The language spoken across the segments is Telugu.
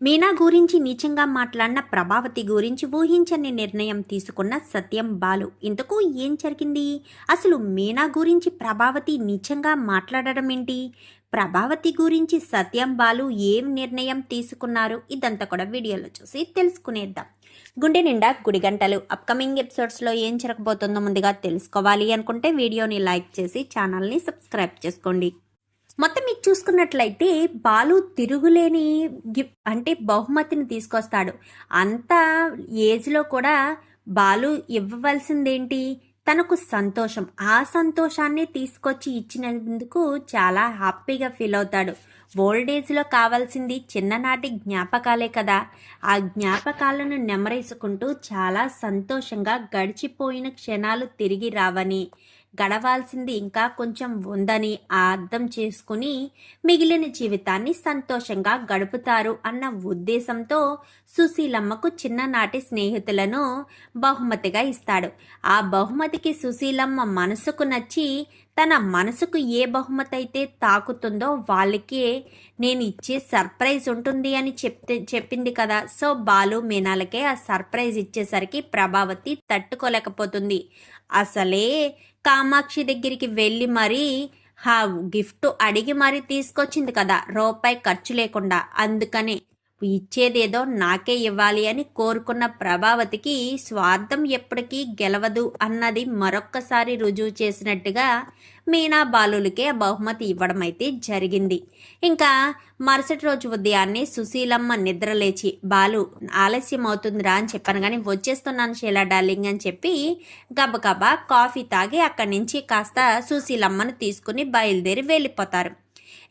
మీనా గురించి నీచంగా మాట్లాడిన ప్రభావతి గురించి ఊహించని నిర్ణయం తీసుకున్న సత్యం బాలు. ఇంతకు ఏం జరిగింది? అసలు మీనా గురించి ప్రభావతి నీచంగా మాట్లాడడం ఏంటి? ప్రభావతి గురించి సత్యం బాలు ఏం నిర్ణయం తీసుకున్నారు? ఇదంతా కూడా వీడియోలో చూసి తెలుసుకునేద్దాం. గుండె నిండా గుడి గంటలు. అప్కమింగ్ ఎపిసోడ్స్లో ఏం జరగబోతుందో ముందుగా తెలుసుకోవాలి అనుకుంటే వీడియోని లైక్ చేసి ఛానల్ని సబ్స్క్రైబ్ చేసుకోండి. మొత్తం మీకు చూసుకున్నట్లయితే బాలు తిరుగులేని గిఫ్ట్ అంటే బహుమతిని తీసుకొస్తాడు. అంత ఏజ్లో కూడా బాలు ఇవ్వవలసిందేంటి? తనకు సంతోషం. ఆ సంతోషాన్ని తీసుకొచ్చి ఇచ్చినందుకు చాలా హ్యాపీగా ఫీల్ అవుతాడు. ఓల్డ్ ఏజ్లో కావాల్సింది చిన్ననాటి జ్ఞాపకాలే కదా. ఆ జ్ఞాపకాలను నెమరేసుకుంటూ చాలా సంతోషంగా గడిచిపోయిన క్షణాలు తిరిగి రావని. గడవాల్సింది ఇంకా కొంచెం ఉందని ఆ అర్థం చేసుకుని మిగిలిన జీవితాన్ని సంతోషంగా గడుపుతారు అన్న ఉద్దేశంతో సుశీలమ్మకు చిన్ననాటి స్నేహితులను బహుమతిగా ఇస్తాడు. ఆ బహుమతికి సుశీలమ్మ మనసుకు నచ్చి తన మనసుకు ఏ బహుమతి అయితే తాకుతుందో వాళ్ళకే నేను ఇచ్చే సర్ప్రైజ్ ఉంటుంది అని చెప్తే చెప్పింది కదా. సో బాలు మీనాలకే ఆ సర్ప్రైజ్ ఇచ్చేసరికి ప్రభావతి తట్టుకోలేకపోతుంది. అసలే కామాక్షి దగ్గరికి వెళ్ళి మరీ హా గిఫ్ట్ అడిగి మరీ తీసుకొచ్చింది కదా రూపాయి ఖర్చు లేకుండా. అందుకని ఇచ్చేదేదో నాకే ఇవ్వాలి అని కోరుకున్న ప్రభావతికి స్వార్థం ఎప్పటికీ గెలవదు అన్నది మరొక్కసారి రుజువు చేసినట్టుగా మీనా బాలులకే బహుమతి ఇవ్వడం అయితే జరిగింది. ఇంకా మరుసటి రోజు ఉదయాన్నే సుశీలమ్మ నిద్రలేచి బాలు ఆలస్యం అవుతుందిరా అని చెప్పాను కానీ వచ్చేస్తున్నాను షీలా డార్లింగ్ అని చెప్పి గబగబా కాఫీ తాగి అక్కడి నుంచి కాస్త సుశీలమ్మను తీసుకుని బయలుదేరి వెళ్ళిపోతారు.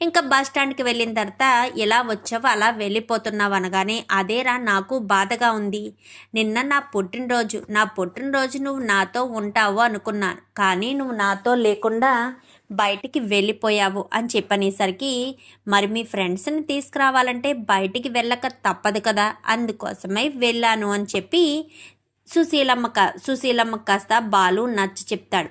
ఇంకా బస్ స్టాండ్కి వెళ్ళిన తర్వాత ఎలా వచ్చావో? అలా వెళ్ళిపోతున్నావు అనగానే అదేరా నాకు బాధగా ఉంది. నిన్న నా పుట్టినరోజు. నా పుట్టినరోజు నువ్వు నాతో ఉంటావు అనుకున్నాను కానీ నువ్వు నాతో లేకుండా బయటికి వెళ్ళిపోయావు అని చెప్పనేసరికి మరి మీ ఫ్రెండ్స్ని తీసుకురావాలంటే బయటికి వెళ్ళక తప్పదు కదా. అందుకోసమై వెళ్ళాను అని చెప్పి సుశీలమ్మ కా సుశీలమ్మ కాస్త బాలు నచ్చ చెప్తాడు.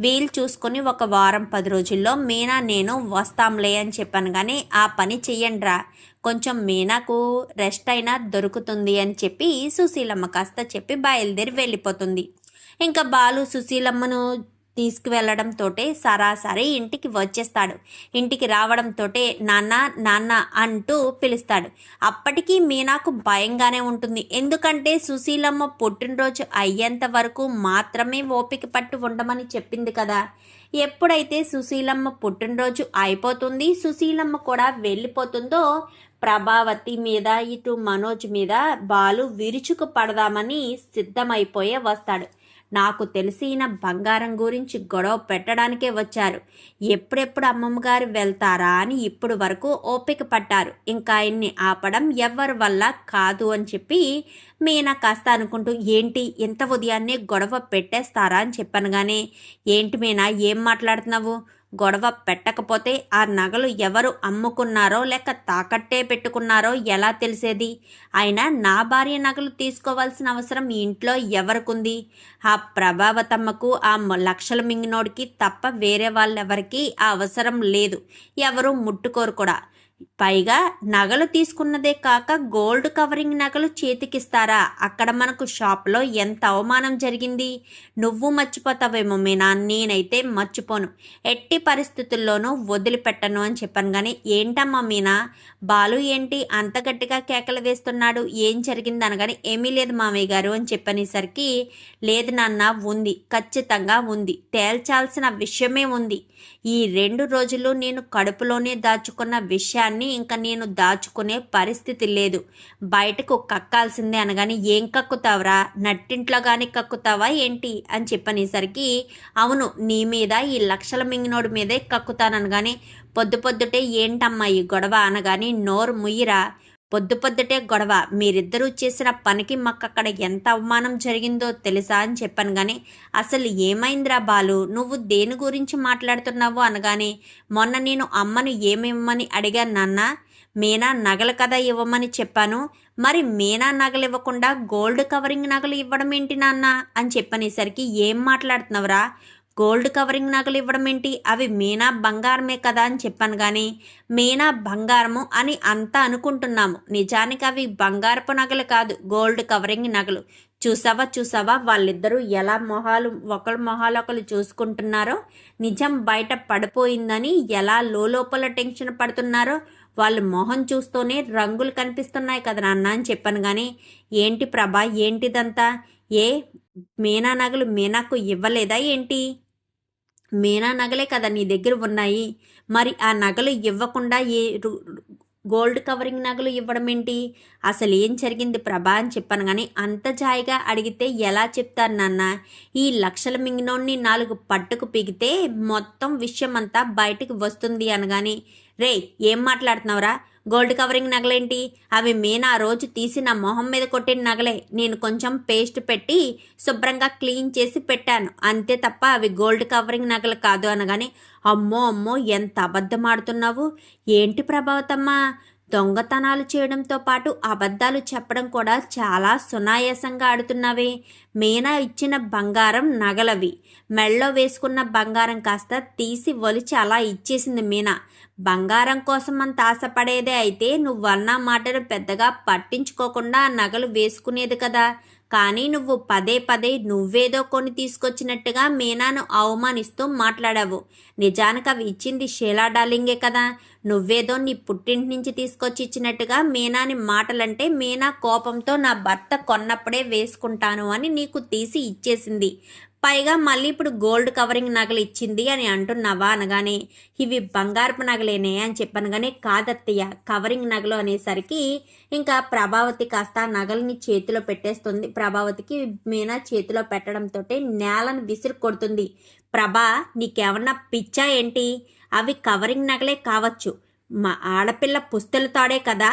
వీలు చూసుకొని ఒక వారం పది రోజుల్లో మీనా నేను వస్తాంలే అని చెప్పాను కానీ ఆ పని చెయ్యండిరా. కొంచెం మీనాకు రెస్ట్ అయినా దొరుకుతుంది అని చెప్పి సుశీలమ్మ కాస్త చెప్పి బయలుదేరి వెళ్ళిపోతుంది. ఇంకా బాలు సుశీలమ్మను తీసుకువెళ్ళడంతోటే సరాసరి ఇంటికి వచ్చేస్తాడు. ఇంటికి రావడంతో నాన్న నాన్న అంటూ పిలుస్తాడు. అప్పటికీ మీనాకు భయంగానే ఉంటుంది. ఎందుకంటే సుశీలమ్మ పుట్టినరోజు అయ్యేంత వరకు మాత్రమే ఓపిక పట్టు ఉండమని చెప్పింది కదా. ఎప్పుడైతే సుశీలమ్మ పుట్టినరోజు అయిపోతుంది సుశీలమ్మ కూడా వెళ్ళిపోతుందో ప్రభావతి మీద ఇటు మనోజ్ మీద బాలు విరుచుకు పడదామని సిద్ధమైపోయే వస్తాడు. నాకు తెలిసిన బంగారం గురించి గొడవ పెట్టడానికే వచ్చారు. ఎప్పుడెప్పుడు అమ్మమ్మగారు వెళ్తారా అని ఇప్పుడు వరకు ఓపిక పట్టారు ఇంకా ఆయన్ని ఆపడం ఎవరి వల్ల కాదు అని చెప్పి మీనా కాస్త అనుకుంటూ ఏంటి ఇంత ఉదయాన్నే గొడవ పెట్టేస్తారా? అని చెప్పాను కానీ ఏంటి మీనా ఏం మాట్లాడుతున్నావు? గొడవ పెట్టకపోతే ఆ నగలు ఎవరు అమ్ముకున్నారో లేక తాకట్టే పెట్టుకున్నారో ఎలా తెలిసేది? అయినా నా భార్య నగలు తీసుకోవాల్సిన అవసరం ఇంట్లో ఎవరికుంది? ఆ ప్రభావతమ్మకు ఆ లక్షల మింగినోడికి తప్ప వేరే వాళ్ళెవరికీ ఆ అవసరం లేదు. ఎవరు ముట్టుకోరు కూడా. పైగా నగలు తీసుకున్నదే కాక గోల్డ్ కవరింగ్ నగలు చేతికిస్తారా? అక్కడ మనకు షాప్లో ఎంత అవమానం జరిగింది? నువ్వు మర్చిపోతావేమో మీనా. నేనైతే మర్చిపోను. ఎట్టి పరిస్థితుల్లోనూ వదిలిపెట్టను అని చెప్పాను కానీ ఏంటమ్మా మీనా? బాలు ఏంటి? అంత గట్టిగా కేకలు వేస్తున్నాడు. ఏం జరిగింది అనగానే ఏమీ లేదు మామయ్య గారు అని చెప్పనేసరికి లేదు నాన్న ఉంది. ఖచ్చితంగా ఉంది. తేల్చాల్సిన విషయమే ఉంది. ఈ రెండు రోజులు నేను కడుపులోనే దాచుకున్న విషయాన్ని ఇంకా నేను దాచుకునే పరిస్థితి లేదు. బయటకు కక్కాల్సిందే అనగాని ఏం కక్కుతావరా? నట్టింట్లో కానీ కక్కుతావా ఏంటి? అని చెప్పనేసరికి అవును నీ మీద ఈ లక్షల మింగినోడి మీదే కక్కుతాననగానే పొద్దు పొద్దుటే ఏంటమ్మా ఈ గొడవ అనగాని నోరు ముయ్యిరా. పొద్దు పొద్దుటే గొడవ. మీరిద్దరూ చేసిన పనికి మాకు అక్కడ ఎంత అవమానం జరిగిందో తెలుసా అని చెప్పాను కానీ అసలు ఏమైందిరా బాలు? నువ్వు దేని గురించి మాట్లాడుతున్నావు అనగానే మొన్న నేను అమ్మను ఏమివ్వమని అడిగాను నాన్న. మీనా నగలు కదా ఇవ్వమని చెప్పాను. మరి మీనా నగలు ఇవ్వకుండా గోల్డ్ కవరింగ్ నగలు ఇవ్వడం ఏంటి నాన్న? అని చెప్పనేసరికి ఏం మాట్లాడుతున్నావురా? గోల్డ్ కవరింగ్ నగలు ఇవ్వడం ఏంటి? అవి మీనా బంగారమే కదా అని చెప్పాను కానీ మీనా బంగారము అని అంతా అనుకుంటున్నాము. నిజానికి అవి బంగారపు నగలు కాదు గోల్డ్ కవరింగ్ నగలు. చూసావా చూసావా? వాళ్ళిద్దరూ ఎలా మొహాలు ఒకళ్ళ మొహాలు ఒకరు చూసుకుంటున్నారో నిజం బయట పడిపోయిందని ఎలా లోపల టెన్షన్ పడుతున్నారో వాళ్ళు మొహం చూస్తూనే రంగులు కనిపిస్తున్నాయి కదా నాన్న అని చెప్పాను కానీ ఏంటి ప్రభా ఏంటిదంతా? ఏ మీనా నగలు మీనాకు ఇవ్వలేదా ఏంటి? మీనా నగలే కదా నీ దగ్గర ఉన్నాయి. మరి ఆ నగలు ఇవ్వకుండా ఏ గోల్డ్ కవరింగ్ నగలు ఇవ్వడం ఏంటి? అసలు ఏం జరిగింది ప్రభా అని చెప్పాను కానీ అంత జాయిగా అడిగితే ఎలా చెప్తాను నాన్న? ఈ లక్షల మింగినోడిని నాలుగు పట్టుకు పిగితే మొత్తం విషయం అంతా బయటికి వస్తుంది అనగాని రే ఏం మాట్లాడుతున్నావురా? గోల్డ్ కవరింగ్ నగలేంటి? అవి మీనా ఆ రోజు తీసి నా మొహం మీద కొట్టిన నగలే. నేను కొంచెం పేస్ట్ పెట్టి శుభ్రంగా క్లీన్ చేసి పెట్టాను. అంతే తప్ప అవి గోల్డ్ కవరింగ్ నగలు కాదు అనగానే అమ్మో అమ్మో ఎంత అబద్ధమాడుతున్నావు ఏంటి ప్రభావతమ్మా? దొంగతనాలు చేయడంతో పాటు అబద్ధాలు చెప్పడం కూడా చాలా సునాయాసంగా ఆడుతున్నవే. మీనా ఇచ్చిన బంగారం నగలవి. మెళ్ళో వేసుకున్న బంగారం కాస్త తీసి ఒలిచి అలా ఇచ్చేసింది మీనా. బంగారం కోసం అంత ఆశపడేదే అయితే నువ్వన్న మాటను పెద్దగా పట్టించుకోకుండా నగలు వేసుకునేది కదా. కానీ నువ్వు పదే పదే నువ్వేదో కొని తీసుకొచ్చినట్టుగా మీనాను అవమానిస్తూ మాట్లాడావు. నిజానికి అవి ఇచ్చింది షీలా డార్లింగే కదా. నువ్వేదో నీ పుట్టింటి నుంచి తీసుకొచ్చి ఇచ్చినట్టుగా మీనాని మాటలంటే మీనా కోపంతో నా భర్త కొన్నప్పుడే వేసుకుంటాను అని నీకు తీసి ఇచ్చేసింది. పైగా మళ్ళీ ఇప్పుడు గోల్డ్ కవరింగ్ నగలు ఇచ్చింది అని అంటున్నావా అనగానే ఇవి బంగారపు నగలేనే అని చెప్పాను కానీ కాదత్తయ్య కవరింగ్ నగలు అనేసరికి ఇంకా ప్రభావతి కాస్త నగల్ని చేతిలో పెట్టేస్తుంది. ప్రభావతికి మీనా చేతిలో పెట్టడంతో నేలను విసిరి కొడుతుంది. ప్రభా నీకేమన్నా పిచ్చా ఏంటి? అవి కవరింగ్ నగలే కావచ్చు. మా ఆడపిల్ల పుస్తలు తాడే కదా?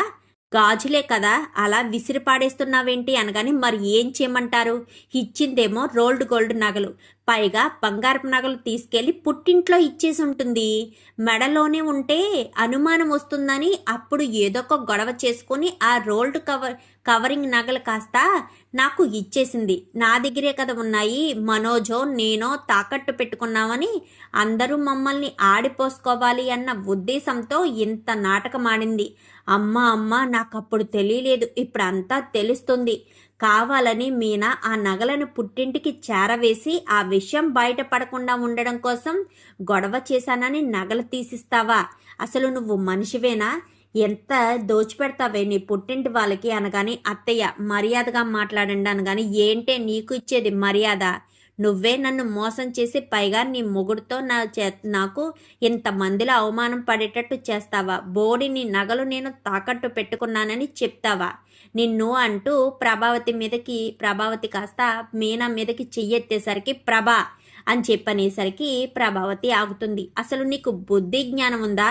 గాజులే కదా అలా విసిరి పాడేస్తున్నావేంటి అనగానే మరి ఏం చేయమంటారు? ఇచ్చిందేమో రోల్డ్ గోల్డ్ నగలు. పైగా బంగారపు నగలు తీసుకెళ్ళి పుట్టింట్లో ఇచ్చేసి ఉంటుంది. మెడలోనే ఉంటే అనుమానం వస్తుందని అప్పుడు ఏదో ఒక గొడవ చేసుకొని ఆ రోల్డ్ కవర్ కవరింగ్ నగలు కాస్త నాకు ఇచ్చేసింది. నా దగ్గరే కదా ఉన్నాయి. మనోజో నేనో తాకట్టు పెట్టుకున్నామని అందరూ మమ్మల్ని ఆడిపోసుకోవాలి అన్న ఉద్దేశంతో ఇంత నాటకం ఆడింది అమ్మ అమ్మ నాకు అప్పుడు తెలియలేదు. ఇప్పుడు అంతా తెలుస్తుంది. కావాలని మీనా ఆ నగలను పుట్టింటికి చేరవేసి ఆ విషయం బయటపడకుండా ఉండడం కోసం గొడవ చేశానని నగలు తీసిస్తావా? అసలు నువ్వు మనిషివేనా? ఎంత దోచిపెడతావే నీ పుట్టింటి వాళ్ళకి అనగాని అత్తయ్య మర్యాదగా మాట్లాడండి అనగాని ఏంటే నీకు ఇచ్చేది మర్యాద? నువ్వే నన్ను మోసం చేసి పైగా నీ మొగుడుతో నా చే నాకు ఇంతమందిలో అవమానం పడేటట్టు చేస్తావా? బోడి నీ నగలు నేను తాకట్టు పెట్టుకున్నానని చెప్తావా? నిన్ను అంటూ ప్రభావతి మీదకి ప్రభావతి కాస్త మీనా మీదకి చెయ్యెత్తేసరికి ప్రభా అని చెప్పనేసరికి ప్రభావతి ఆగుతుంది. అసలు నీకు బుద్ధి జ్ఞానం ఉందా?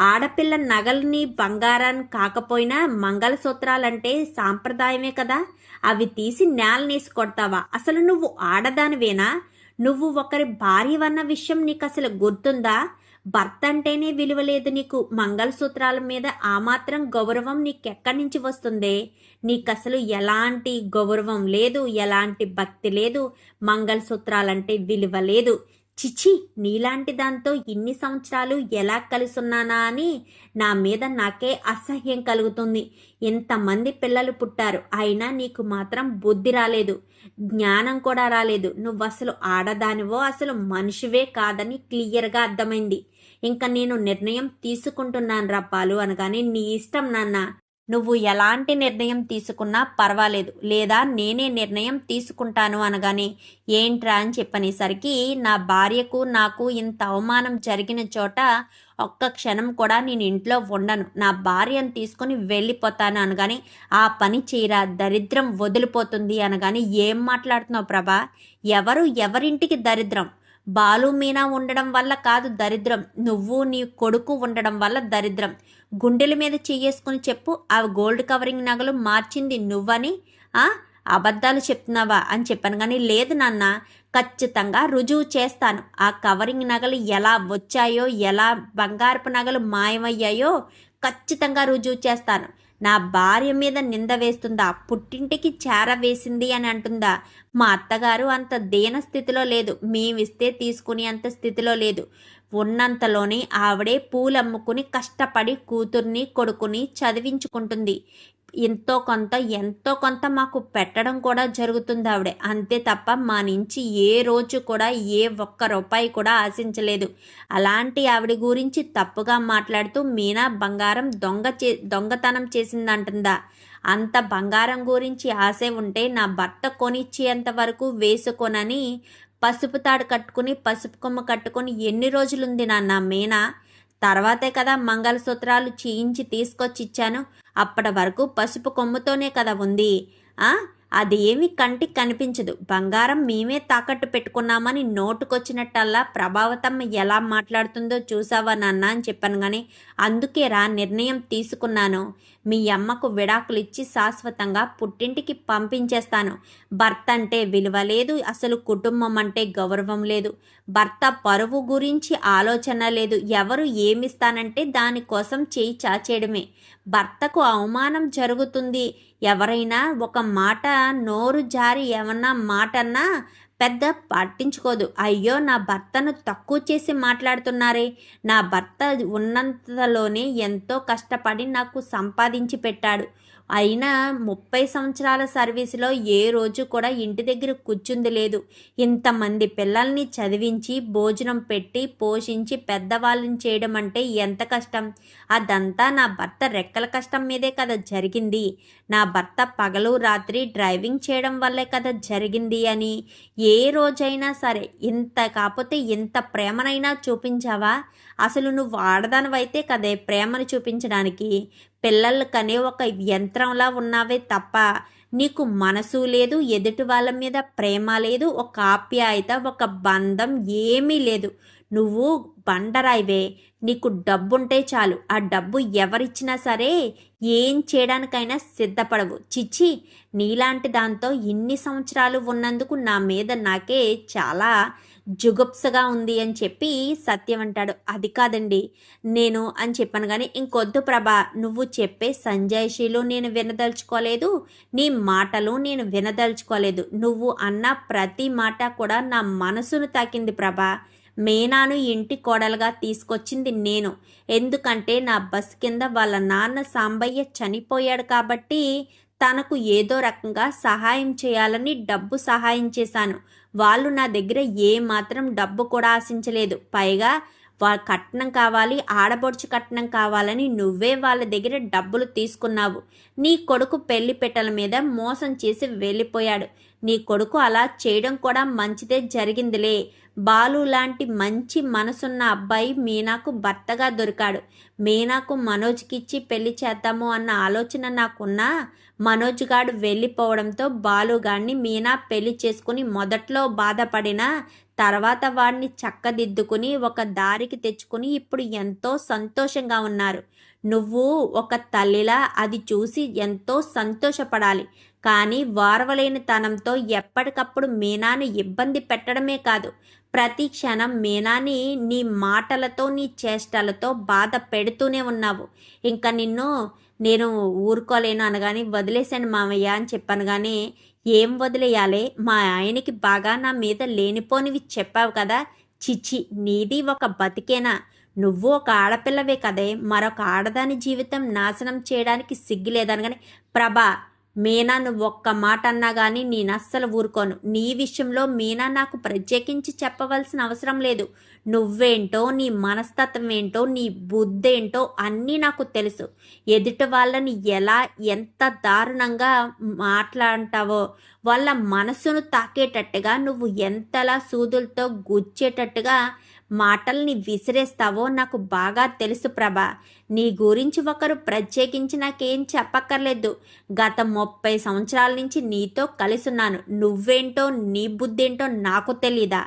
ఆడపిల్ల నగల్ని బంగారాన్ని కాకపోయినా మంగళసూత్రాలంటే సాంప్రదాయమే కదా. అవి తీసి నేలనేసి కొడతావా? అసలు నువ్వు ఆడదానివేనా? నువ్వు ఒకరి భార్యవన్న విషయం నీకు అసలు గుర్తుందా? భర్త అంటేనే విలువ లేదు నీకు. మంగళసూత్రాల మీద ఆ మాత్రం గౌరవం నీకెక్కడి నుంచి వస్తుంది? నీకు అసలు ఎలాంటి గౌరవం లేదు ఎలాంటి భక్తి లేదు. మంగళసూత్రాలంటే విలువ లేదు. చిచి నీలాంటి దాంతో ఇన్ని సంవత్సరాలు ఎలా కలిసున్నానా అని నా మీద నాకే అసహ్యం కలుగుతుంది. ఎంతమంది పిల్లలు పుట్టారు అయినా నీకు మాత్రం బుద్ధి రాలేదు జ్ఞానం కూడా రాలేదు. నువ్వు అసలు ఆడదానివో అసలు మనిషివే కాదని క్లియర్గా అర్థమైంది. ఇంకా నేను నిర్ణయం తీసుకుంటున్నాను రా పాలు అనగానే నీ ఇష్టం నాన్న. నువ్వు ఎలాంటి నిర్ణయం తీసుకున్నా పర్వాలేదు లేదా నేనే నిర్ణయం తీసుకుంటాను అనగానే ఏంట్రా అని చెప్పనేసరికి నా భార్యకు నాకు ఇంత అవమానం జరిగిన చోట ఒక్క క్షణం కూడా నేను ఇంట్లో ఉండను. నా భార్యను తీసుకొని వెళ్ళిపోతాను అనగానే ఆ పని చేయరా దరిద్రం వదిలిపోతుంది అనగానే ఏం మాట్లాడుతున్నావు ప్రభా? ఎవరు ఎవరింటికి దరిద్రం? బాలు మీనా ఉండడం వల్ల కాదు దరిద్రం. నువ్వు నీ కొడుకు ఉండడం వల్ల దరిద్రం. గుండెల మీద చెయ్యేసుకుని చెప్పు ఆ గోల్డ్ కవరింగ్ నగలు మార్చింది నువ్వని. అబద్ధాలు చెప్తున్నావా అని చెప్పాను కానీ లేదు నాన్న ఖచ్చితంగా రుజువు చేస్తాను. ఆ కవరింగ్ నగలు ఎలా వచ్చాయో ఎలా బంగారపు నగలు మాయమయ్యాయో ఖచ్చితంగా రుజువు చేస్తాను. నా భార్య మీద నింద వేస్తుందా? పుట్టింటికి చేర వేసింది అని అంటుందా? మా అత్తగారు అంత దేన స్థితిలో లేదు. మేమిస్తే తీసుకుని అంత స్థితిలో లేదు. ఉన్నంతలోనే ఆవిడే పూలమ్ముకుని కష్టపడి కూతుర్ని కొడుకుని చదివించుకుంటుంది. ఎంతో కొంత ఎంతో కొంత మాకు పెట్టడం కూడా జరుగుతుంది ఆవిడే. అంతే తప్ప మా నుంచి ఏ రోజు కూడా ఏ ఒక్క రూపాయి కూడా ఆశించలేదు. అలాంటి ఆవిడ గురించి తప్పుగా మాట్లాడుతూ మీనా బంగారం దొంగ చే దొంగతనం చేసిందంటుందా? అంత బంగారం గురించి ఆశ ఉంటే నా భర్త కొనిచ్చేంత వరకు వేసుకోనని పసుపు తాడు కట్టుకుని పసుపు కొమ్మ కట్టుకుని ఎన్ని రోజులుంది నాన్న మీనా? తర్వాతే కదా మంగళసూత్రాలు చేయించి తీసుకొచ్చి ఇచ్చాను అప్పటి వరకు పసుపు కొమ్ముతోనే కదా ఉంది. ఆ? అది ఏమి కంటికి కనిపించదు. బంగారం మేమే తాకట్టు పెట్టుకున్నామని నోటుకొచ్చినట్టల్లా ప్రభావతమ్మ ఎలా మాట్లాడుతుందో చూసావా నాన్న అని చెప్పాను కానీ అందుకే రా నిర్ణయం తీసుకున్నాను. మీ అమ్మకు విడాకులు ఇచ్చి శాశ్వతంగా పుట్టింటికి పంపించేస్తాను. భర్త అంటే విలువ లేదు అసలు కుటుంబం అంటే గౌరవం లేదు. భర్త పరువు గురించి ఆలోచన లేదు. ఎవరు ఏమిస్తానంటే దానికోసం చేయి చాచేయడమే. భర్తకు అవమానం జరుగుతుంది. ఎవరైనా ఒక మాట నోరు జారి ఏమన్నా మాటన్నా పెద్ద పట్టించుకోదు. అయ్యో నా భర్తను తక్కువ చేసి మాట్లాడుతున్నారే. నా భర్త ఉన్నంతలోనే ఎంతో కష్టపడి నాకు సంపాదించి పెట్టాడు. అయినా ముప్పై సంవత్సరాల సర్వీసులో ఏ రోజు కూడా ఇంటి దగ్గర కూర్చుంది లేదు. ఇంతమంది పిల్లల్ని చదివించి భోజనం పెట్టి పోషించి పెద్దవాళ్ళని చేయడం అంటే ఎంత కష్టం? అదంతా నా భర్త రెక్కల కష్టం మీదే కదా జరిగింది. నా భర్త పగలు రాత్రి డ్రైవింగ్ చేయడం వల్లే కదా జరిగింది అని. ఏ రోజైనా సరే ఇంత కాకపోతే ఇంత ప్రేమనైనా చూపించావా? అసలు నువ్వు ఆడదానివైతే కదే ప్రేమను చూపించడానికి. పిల్లలకనే ఒక యంత్రంలా ఉన్నావే తప్ప నీకు మనసు లేదు ఎదుటి వాళ్ళ మీద ప్రేమ లేదు ఒక ఆప్యాయత ఒక బంధం ఏమీ లేదు. నువ్వు బండరాయివే నీకు డబ్బుంటే చాలు. ఆ డబ్బు ఎవరిచ్చినా సరే ఏం చేయడానికైనా సిద్ధపడవు. చిచ్చి నీలాంటి దాంతో ఇన్ని సంవత్సరాలు ఉన్నందుకు నా మీద నాకే చాలా జుగుప్సగా ఉంది అని చెప్పి సత్యం అంటాడు. అది కాదండి నేను అని చెప్పాను కానీ ఇంకొద్దు ప్రభా నువ్వు చెప్పే సంజాయిషీలు నేను వినదలుచుకోలేదు నీ మాటలు నేను వినదలుచుకోలేదు. నువ్వు అన్న ప్రతి మాట కూడా నా మనసును తాకింది ప్రభా. మేనాను ఇంటి కోడలుగా తీసుకొచ్చింది నేను. ఎందుకంటే నా బస్ కింద వాళ్ళ నాన్న సాంబయ్య చనిపోయాడు కాబట్టి తనకు ఏదో రకంగా సహాయం చేయాలని డబ్బు సహాయం చేశాను. వాళ్ళు నా దగ్గర ఏ మాత్రం డబ్బు కూడా ఆశించలేదు. పైగా వా కట్నం కావాలి ఆడబొడుచు కట్నం కావాలని నువ్వే వాళ్ళ దగ్గర డబ్బులు తీసుకున్నావు. నీ కొడుకు పెళ్ళి పెట్టల మీద మోసం చేసి వెళ్ళిపోయాడు. నీ కొడుకు అలా చేయడం కూడా మంచిదే జరిగిందిలే. బాలు లాంటి మంచి మనసున్న అబ్బాయి మీనాకు భర్తగా దొరికాడు. మీనాకు మనోజ్కిచ్చి పెళ్ళి చేద్దాము అన్న ఆలోచన నాకున్నా మనోజ్ గాడు వెళ్ళిపోవడంతో బాలుగాడిని మీనా పెళ్ళి చేసుకుని మొదట్లో బాధపడిన తర్వాత వాడిని చక్కదిద్దుకుని ఒక దారికి తెచ్చుకుని ఇప్పుడు ఎంతో సంతోషంగా ఉన్నారు. నువ్వు ఒక తల్లిలా అది చూసి ఎంతో సంతోషపడాలి. కానీ వారవలేని తనంతో ఎప్పటికప్పుడు మీనాను ఇబ్బంది పెట్టడమే కాదు. ప్రతి క్షణం మీనాని నీ మాటలతో నీ చేష్టలతో బాధ పెడుతూనే ఉన్నావు. ఇంకా నిన్ను నేను ఊరుకోలేను అనగాని వదిలేశాను మామయ్య అని చెప్పాను. కానీ ఏం వదిలేయాలి? మా ఆయనకి బాగా నా మీద లేనిపోనివి చెప్పావు కదా. చిచ్చి నీది ఒక బతికేనా? నువ్వు ఒక ఆడపిల్లవే కదే. మరొక ఆడదాని జీవితం నాశనం చేయడానికి సిగ్గులేదనగానే ప్రభా మీనా నువ్వు ఒక్క మాట అన్నా కానీ నేను అస్సలు ఊరుకోను. నీ విషయంలో మీనా నాకు ప్రత్యేకించి చెప్పవలసిన అవసరం లేదు. నువ్వేంటో నీ మనస్తత్వం ఏంటో నీ బుద్ధి ఏంటో అన్నీ నాకు తెలుసు. ఎదుటి వాళ్ళని ఎలా ఎంత దారుణంగా మాట్లాడతావో వాళ్ళ మనసును తాకేటట్టుగా నువ్వు ఎంతలా సూదులతో గుచ్చేటట్టుగా మాటల్ని విసిరేస్తావో నాకు బాగా తెలుసు ప్రభ. నీ గురించి ఒకరు ప్రత్యేకించి నాకేం చెప్పక్కర్లేదు. గత ముప్పై సంవత్సరాల నుంచి నీతో కలిసున్నాను. నువ్వేంటో నీ బుద్ధేంటో నాకు తెలీదా.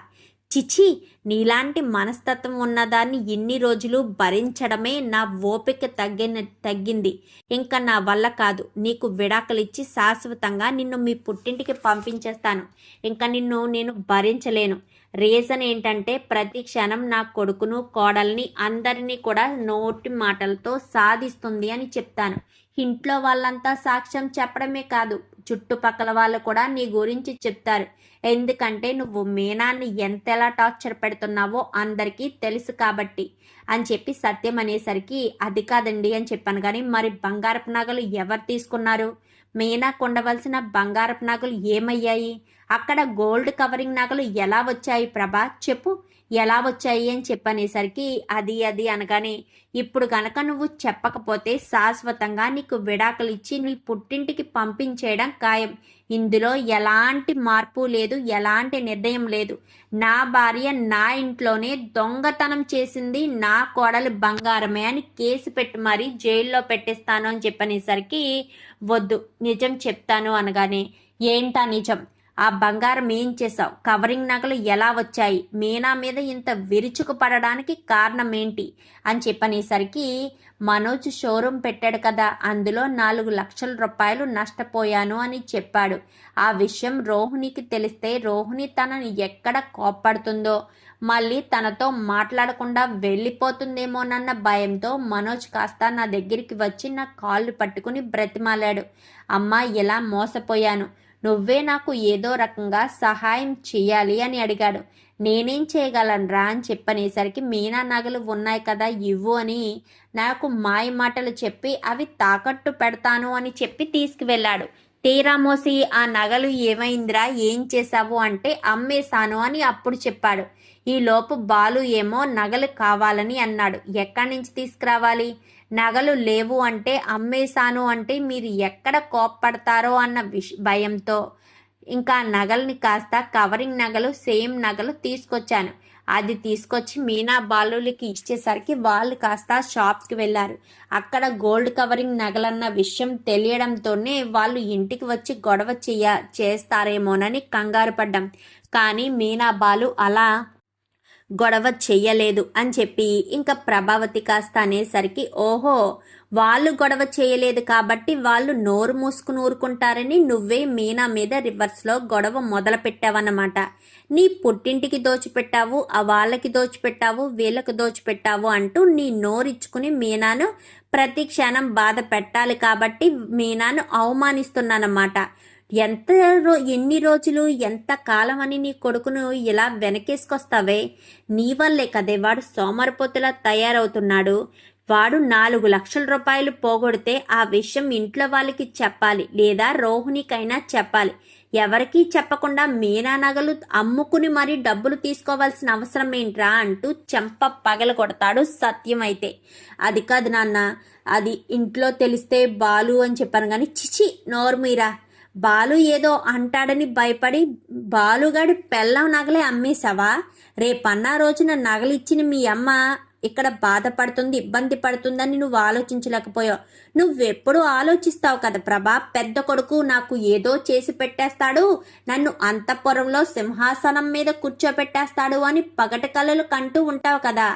చిచి నీలాంటి మనస్తత్వం ఉన్నదాన్ని ఇన్ని రోజులు భరించడమే నా ఓపిక తగ్గిన తగ్గింది. ఇంకా నా వల్ల కాదు. నీకు విడాకులిచ్చి శాశ్వతంగా నిన్ను మీ పుట్టింటికి పంపించేస్తాను. ఇంకా నిన్ను నేను భరించలేను. రీజన్ ఏంటంటే ప్రతి క్షణం నా కొడుకును కోడల్ని అందరినీ కూడా నోటి మాటలతో సాధిస్తుంది అని చెప్తాను. ఇంట్లో వాళ్ళంతా సాక్ష్యం చెప్పడమే కాదు. చుట్టుపక్కల వాళ్ళు కూడా నీ గురించి చెప్తారు. ఎందుకంటే నువ్వు మీనాన్ని ఎంతెలా టార్చర్ పెడుతున్నావో అందరికీ తెలుసు కాబట్టి అని చెప్పి సత్యం అనేసరికి అది కాదండి అని చెప్పాను కానీ మరి బంగారపు నగలు ఎవరు తీసుకున్నారు? మీనా కొండవలసిన బంగారపు నగలు ఏమయ్యాయి? అక్కడ గోల్డ్ కవరింగ్ నగలు ఎలా వచ్చాయి ప్రభా? చెప్పు. ఎలా వచ్చాయి అని చెప్పనేసరికి అది అది అనగానే ఇప్పుడు గనక నువ్వు చెప్పకపోతే శాశ్వతంగా నీకు విడాకులు ఇచ్చి నీ పుట్టింటికి పంపించేయడం ఖాయం. ఇందులో ఎలాంటి మార్పు లేదు ఎలాంటి నిర్ణయం లేదు. నా భార్య నా ఇంట్లోనే దొంగతనం చేసింది నా కోడలు బంగారమే అని కేసు పెట్టి మరీ జైల్లో పెట్టేస్తాను అని చెప్పనేసరికి వద్దు నిజం చెప్తాను అనగానే ఏంటా నిజం? ఆ బంగారం ఏం చేశావు? కవరింగ్ నగలు ఎలా వచ్చాయి? మీనా మీద ఇంత విరుచుకు పడడానికి కారణం ఏంటి? అని చెప్పనేసరికి మనోజ్ షోరూమ్ పెట్టాడు కదా అందులో నాలుగు లక్షల రూపాయలు నష్టపోయాను అని చెప్పాడు. ఆ విషయం రోహిణికి తెలిస్తే రోహిణి తనని ఎక్కడ కోప్పడుతుందో మళ్ళీ తనతో మాట్లాడకుండా వెళ్ళిపోతుందేమోనన్న భయంతో మనోజ్ కాస్త నా దగ్గరికి వచ్చి నా కాళ్ళు పట్టుకుని బ్రతిమాలాడు. అమ్మ ఇలా మోసపోయాను? నువ్వే నాకు ఏదో రకంగా సహాయం చేయాలి అని అడిగాడు. నేనేం చేయగలనురా అని చెప్పనేసరికి మీనా నగలు ఉన్నాయి కదా ఇవ్వు అని నాకు మాయ మాటలు చెప్పి అవి తాకట్టు పెడతాను అని చెప్పి తీసుకువెళ్ళాడు. తీరామోసి ఆ నగలు ఏమైందిరా ఏం చేశావు? అంటే అమ్మేశాను అని అప్పుడు చెప్పాడు. ఈ లోపు బాలు ఏమో నగలు కావాలని అన్నాడు. ఎక్కడి నుంచి తీసుకురావాలి? నగలు లేవు అంటే అమ్మేశాను అంటే మీరు ఎక్కడ కోప్పడతారో అన్న విష భయంతో ఇంకా నగల్ని కాస్త కవరింగ్ నగలు సేమ్ నగలు తీసుకొచ్చాను. అది తీసుకొచ్చి మీనా బాలులకి ఇచ్చేసరికి వాళ్ళు కాస్త షాప్కి వెళ్ళారు. అక్కడ గోల్డ్ కవరింగ్ నగలన్న విషయం తెలియడంతోనే వాళ్ళు ఇంటికి వచ్చి గొడవ చేయ చేస్తారేమోనని కంగారు పడ్డాం. కానీ మీనా బాలు అలా గొడవ చెయ్యలేదు అని చెప్పి ఇంకా ప్రభావతి కాస్త అనేసరికి ఓహో వాళ్ళు గొడవ చేయలేదు కాబట్టి వాళ్ళు నోరు మూసుకుని ఊరుకుంటారని నువ్వే మీనా మీద రివర్స్లో గొడవ మొదలు పెట్టావన్నమాట నీ పుట్టింటికి దోచిపెట్టావు ఆ వాళ్ళకి దోచిపెట్టావు వీళ్ళకి దోచిపెట్టావు అంటూ నీ నోరిచ్చుకుని మీనాను ప్రతి క్షణం బాధ పెట్టాలి కాబట్టి మీనాను అవమానిస్తున్నానమాట ఎంత రో ఎన్ని రోజులు ఎంత కాలం అని నీ కొడుకును ఇలా వెనకేసుకొస్తావే? నీ వల్లే కదే వాడు సోమరిపోతులా తయారవుతున్నాడు. వాడు నాలుగు లక్షల రూపాయలు పోగొడితే ఆ విషయం ఇంట్లో వాళ్ళకి చెప్పాలి లేదా రోహిణికైనా చెప్పాలి. ఎవరికీ చెప్పకుండా మీనా నగలు అమ్ముకుని మరీ డబ్బులు తీసుకోవాల్సిన అవసరం ఏంట్రా అంటూ చెంప పగల కొడతాడు సత్యం అయితే. అది కాదు నాన్న అది ఇంట్లో తెలిస్తే బాలు అని చెప్పాను కానీ చిచి నోర్మీరా బాలు ఏదో అంటాడని భయపడి బాలుగాడి పెళ్ళం నగలే అమ్మేశావా? రేపన్నా రోజున నగలిచ్చిన మీ అమ్మ ఇక్కడ బాధపడుతుంది ఇబ్బంది పడుతుందని నువ్వు ఆలోచించలేకపోయావు. నువ్వెప్పుడు ఆలోచిస్తావు కదా ప్రభా పెద్ద కొడుకు నాకు ఏదో చేసి పెట్టేస్తాడు నన్ను అంతఃపురంలో సింహాసనం మీద కూర్చోపెట్టేస్తాడు అని పగటి కళలు కంటూ ఉంటావు కదా.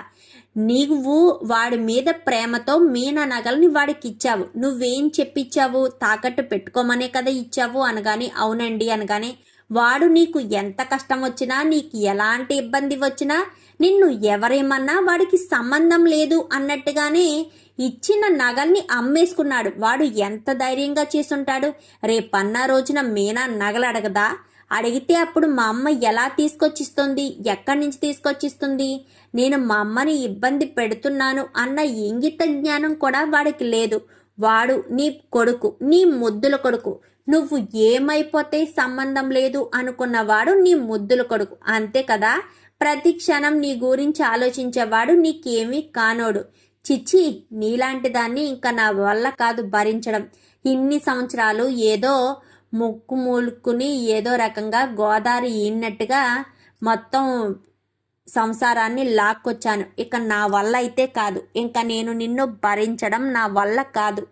నీవు వాడి మీద ప్రేమతో మీన నగల్ని వాడికి ఇచ్చావు. నువ్వేం చెప్పిచ్చావు? తాకట్టు పెట్టుకోమనే కదా ఇచ్చావు అనగాని అవునండి అనగానే వాడు నీకు ఎంత కష్టం వచ్చినా నీకు ఎలాంటి ఇబ్బంది వచ్చినా నిన్ను ఎవరేమన్నా వాడికి సంబంధం లేదు అన్నట్టుగానే ఇచ్చిన నగల్ని అమ్మేసుకున్నాడు. వాడు ఎంత ధైర్యంగా చేసుంటాడు? రేపన్న రోజున మీనా నగలు అడగదా? అడిగితే అప్పుడు మా అమ్మ ఎలా తీసుకొచ్చిస్తుంది? ఎక్కడి నుంచి తీసుకొచ్చిస్తుంది? నేను మా అమ్మని ఇబ్బంది పెడుతున్నాను అన్న ఇంగిత జ్ఞానం కూడా వాడికి లేదు. వాడు నీ కొడుకు నీ ముద్దుల కొడుకు. నువ్వు ఏమైపోతే సంబంధం లేదు అనుకున్నవాడు నీ ముద్దుల కొడుకు. అంతే కదా? ప్రతి క్షణం నీ గురించి ఆలోచించేవాడు నీకేమీ కానోడు. చిచ్చి నీలాంటి దాన్ని ఇంకా నా వల్ల కాదు భరించడం. ఇన్ని సంవత్సరాలు ఏదో ముక్కు మూలుక్కుని ఏదో రకంగా గోదావరి ఈనట్టుగా మొత్తం సంసారాన్ని లాక్కొచ్చాను. ఇక నా వల్ల అయితే కాదు. ఇంకా నేను నిన్ను భరించడం నా వల్ల కాదు.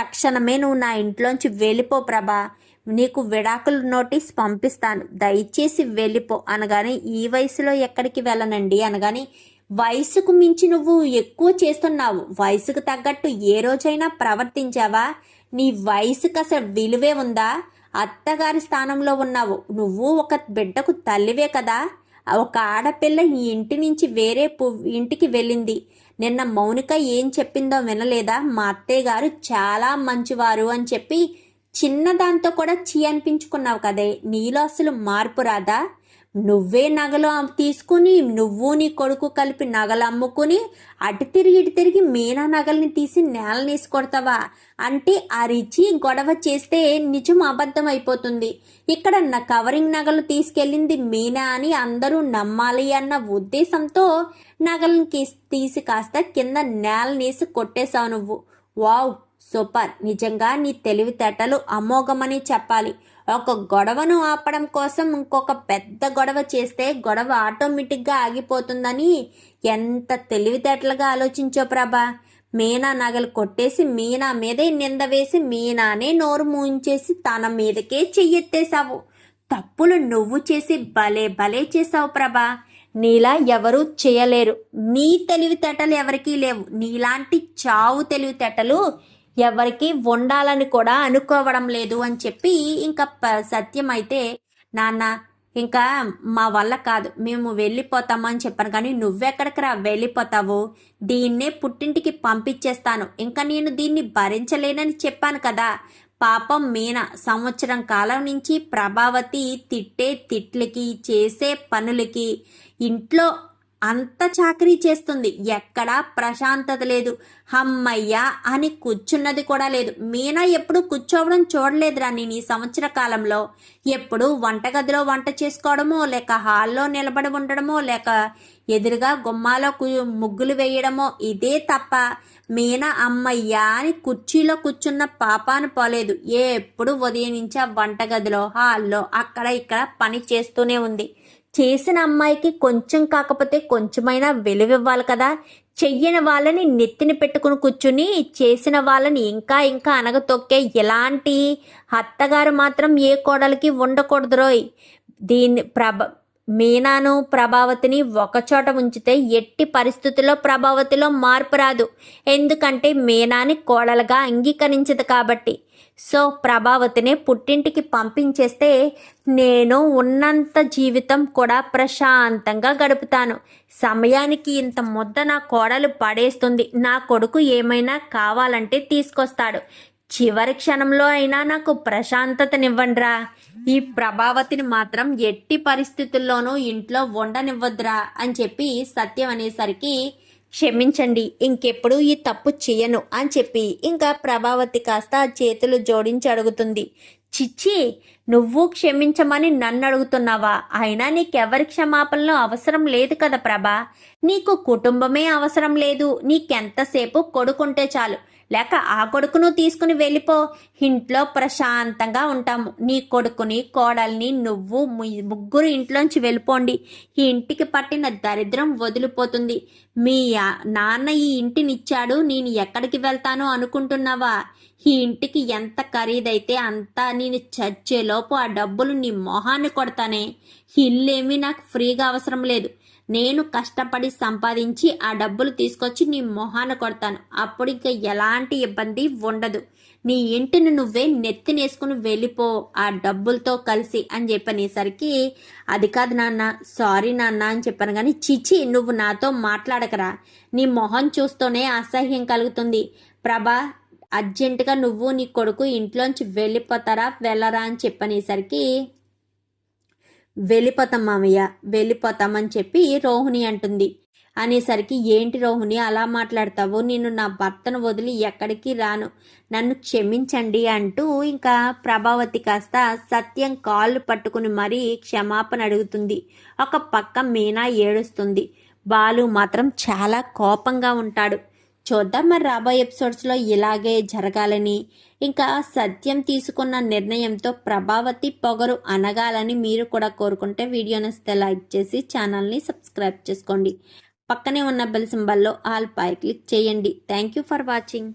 తక్షణమే నువ్వు నా ఇంట్లోంచి వెళ్ళిపో ప్రభా. నీకు విడాకుల నోటీస్ పంపిస్తాను. దయచేసి వెళ్ళిపో అనగానే ఈ వయసులో ఎక్కడికి వెళ్ళనండి అనగానే వయసుకు మించి నువ్వు ఎక్కువ చేస్తున్నావు. వయసుకు తగ్గట్టు ఏ రోజైనా ప్రవర్తించావా? నీ వయసుకు అసలు విలువే ఉందా? అత్తగారి స్థానంలో ఉన్నావు. నువ్వు ఒక బిడ్డకు తల్లివే కదా. ఒక ఆడపిల్ల ఈ ఇంటి నుంచి వేరే ఇంటికి వెళ్ళింది. నిన్న మౌనిక ఏం చెప్పిందో వినలేదా? మా అత్తయ్య గారు చాలా మంచివారు అని చెప్పి చిన్నదాంతో కూడా చీ అనిపించుకున్నావు కదే. నీలో అసలు మార్పు రాదా? నువ్వే నగలు తీసుకుని నువ్వు నీ కొడుకు కలిపి నగలు అమ్ముకుని అటు తిరిగి ఇటు తిరిగి మీనా నగల్ని తీసి నేలనేసి కొడతావా? అంటే ఆ రిచి గొడవ చేస్తే నిజం అబద్ధం అయిపోతుంది. ఇక్కడ నా కవరింగ్ నగలు తీసుకెళ్ళింది మీనా అని అందరూ నమ్మాలి అన్న ఉద్దేశంతో నగలని తీసి కాస్త కింద నేలనేసి కొట్టేశావు నువ్వు. Wow super. నిజంగా నీ తెలివితేటలు అమోఘమని చెప్పాలి. ఒక గొడవను ఆపడం కోసం ఇంకొక పెద్ద గొడవ చేస్తే గొడవ ఆటోమేటిక్గా ఆగిపోతుందని ఎంత తెలివితేటలుగా ఆలోచించో ప్రభా. మీనా నగలు కొట్టేసి మీనా మీదే నింద వేసి మీనానే నోరు మూయించేసి తన మీదకే చెయ్యెత్తేశావు. తప్పులు నువ్వు చేసి భలే భలే చేసావు ప్రభా. నీలా ఎవరూ చేయలేరు. నీ తెలివితేటలు ఎవరికీ లేవు. నీలాంటి చావు తెలివితేటలు ఎవరికి ఉండాలని కూడా అనుకోవడం లేదు అని చెప్పి ఇంకా ప- సత్యం అయితే నాన్న ఇంకా మా వల్ల కాదు. మేము వెళ్ళిపోతాము అని చెప్పాను. కానీ నువ్వెక్కడికి రా? వెళ్ళిపోతావు. దీన్నే పుట్టింటికి పంపించేస్తాను. ఇంకా నేను దీన్ని భరించలేనని చెప్పాను కదా. పాపం మీనా సంవత్సరం కాలం నుంచి ప్రభావతి తిట్టే తిట్లకి చేసే పనులకి ఇంట్లో అంత చాకరీ చేస్తుంది. ఎక్కడా ప్రశాంతత లేదు. హమ్మయ్య అని కూర్చున్నది కూడా లేదు. మీనా ఎప్పుడు కూర్చోవడం చూడలేదురా నేను ఈ సంవత్సర కాలంలో. ఎప్పుడు వంటగదిలో వంట చేసుకోవడమో లేక హాల్లో నిలబడి ఉండడమో లేక ఎదురుగా గుమ్మాలో ముగ్గులు వేయడమో ఇదే తప్ప మీనా అమ్మయ్య అని కుర్చీలో కూర్చున్న పాపాను పోలేదు. ఎప్పుడు ఉదయం నుంచి ఆ వంటగదిలో హాల్లో అక్కడ ఇక్కడ పని చేస్తూనే ఉంది. చేసిన అమ్మాయికి కొంచెం కాకపోతే కొంచెమైనా విలువివ్వాలి కదా. చెయ్యని వాళ్ళని నెత్తిన పెట్టుకుని కూర్చుని చేసిన వాళ్ళని ఇంకా ఇంకా అనగతొక్కే ఎలాంటి అత్తగారు మాత్రం ఏ కోడలికి ఉండకూడదురోయ్ దీన్ని ప్రభ మీనాను ప్రభావతిని ఒకచోట ఉంచితే ఎట్టి పరిస్థితుల్లో ప్రభావతిలో మార్పు రాదు. ఎందుకంటే మీనాని కోడలుగా అంగీకరించదు కాబట్టి. సో ప్రభావతిని పుట్టింటికి పంపించేస్తే నేను ఉన్నంత జీవితం కూడా ప్రశాంతంగా గడుపుతాను. సమయానికి ఇంత ముద్ద నా కోడలు పడేస్తుంది. నా కొడుకు ఏమైనా కావాలంటే తీసుకొస్తాడు. చివరి క్షణంలో అయినా నాకు ప్రశాంతతనివ్వండిరా. ఈ ప్రభావతిని మాత్రం ఎట్టి పరిస్థితుల్లోనూ ఇంట్లో ఉండనివ్వద్దురా అని చెప్పి సత్యం అనేసరికి క్షమించండి ఇంకెప్పుడు ఈ తప్పు చేయను అని చెప్పి ఇంకా ప్రభావతి కాస్త చేతులు జోడించి అడుగుతుంది. చిచ్చి నువ్వు క్షమించమని నన్ను అడుగుతున్నావా? అయినా నీకెవరి క్షమాపణలు అవసరం లేదు కదా ప్రభా. నీకు కుటుంబమే అవసరం లేదు. నీకెంతసేపు కొడుకుంటే చాలు. లేక ఆ కొడుకును తీసుకుని వెళ్ళిపో. ఇంట్లో ప్రశాంతంగా ఉంటాము. నీ కొడుకుని కోడల్ని నువ్వు ముగ్గురు ఇంట్లోంచి వెళ్ళిపోండి. ఈ ఇంటికి పట్టిన దరిద్రం వదిలిపోతుంది. మీ నాన్న ఈ ఇంటినిచ్చాడు. నేను ఎక్కడికి వెళ్తానో అనుకుంటున్నావా? ఈ ఇంటికి ఎంత ఖరీదైతే అంత నేను చచ్చేలోపు ఆ డబ్బులు నీ మొహాన్ని కొడతానే. ఇల్లేమీ నాకు ఫ్రీగా అవసరం లేదు. నేను కష్టపడి సంపాదించి ఆ డబ్బులు తీసుకొచ్చి నీ మొహాన కొడతాను. అప్పుడు ఇంకా ఎలాంటి ఇబ్బంది ఉండదు. నీ ఇంటిని నువ్వే నెత్తినేసుకుని వెళ్ళిపో ఆ డబ్బులతో కలిసి అని చెప్పనేసరికి అది కాదు నాన్న సారీ నాన్న అని చెప్పాను కానీ చిచి నువ్వు నాతో మాట్లాడకరా. నీ మొహం చూస్తూనే అసహ్యం కలుగుతుంది. ప్రభా అర్జెంటుగా నువ్వు నీ కొడుకు ఇంట్లోంచి వెళ్ళిపోతారా వెళ్ళరా అని చెప్పనేసరికి వెళ్ళిపోతాం మామయ్య వెళ్ళిపోతామని చెప్పి రోహిణి అంటుంది. అనేసరికి ఏంటి రోహిణి అలా మాట్లాడతావు? నేను నా భర్తను వదిలి ఎక్కడికి రాను? నన్ను క్షమించండి అంటూ ఇంకా ప్రభావతి కాస్త సత్యం కాళ్ళు పట్టుకుని మరీ క్షమాపణ అడుగుతుంది. ఒక పక్క మీనా ఏడుస్తుంది. బాలు మాత్రం చాలా కోపంగా ఉంటాడు. చూద్దాం మరి రాబోయే ఎపిసోడ్స్లో ఇలాగే జరగాలని. ఇంకా సత్యం తీసుకున్న నిర్ణయంతో ప్రభావతి పొగరు అనగాలని మీరు కూడా కోరుకుంటే వీడియో వస్తే లైక్ చేసి ఛానల్ని సబ్స్క్రైబ్ చేసుకోండి. పక్కనే ఉన్న బెల్ సింబల్లో ఆల్ పై క్లిక్ చేయండి. Thank you for watching.